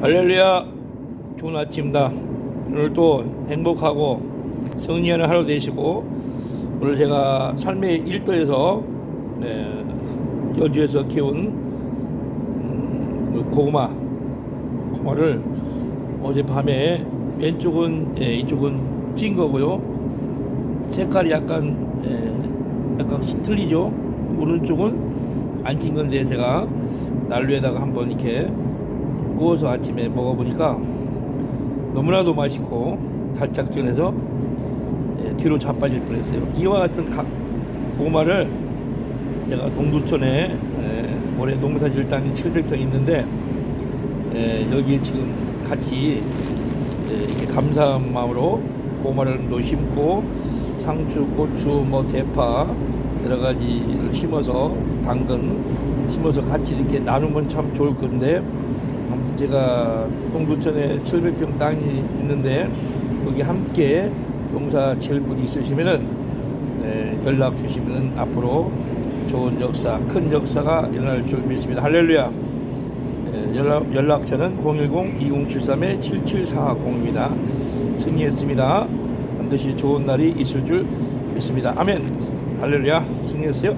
할렐루야. 좋은 아침입니다. 오늘도 행복하고 승리하는 하루 되시고 오늘 제가 삶의 일터에서 네, 여주에서 키운 음, 그 고구마 고구마를 어젯밤에 왼쪽은 예, 이쪽은 찐 거고요. 색깔이 약간 예, 약간 틀리죠? 오른쪽은 안 찐 건데 제가 난로에다가 한번 이렇게 구워서 아침에 먹어보니까 너무나도 맛있고 달짝지근해서 예, 뒤로 자빠질 뻔했어요. 이와 같은 가, 고구마를 제가 동두천에 예, 올해 농사질 땅이 700평 있는데 예, 여기 지금 같이 예, 이렇게 감사한 마음으로 고구마를 또 심고 상추, 고추, 뭐 대파 여러 가지를 심어서 당근 심어서 같이 이렇게 나누면 참 좋을 건데 제가 동두천에 700평 땅이 있는데 거기 함께 농사 지을 분이 있으시면은 네, 연락 주시면은 앞으로 좋은 역사, 큰 역사가 일어날 줄 믿습니다. 할렐루야. 예, 연락, 연락처는 010-2073-7740입니다. 승리했습니다. 반드시 좋은 날이 있을 줄 믿습니다. 아멘. 할렐루야. 승리했어요.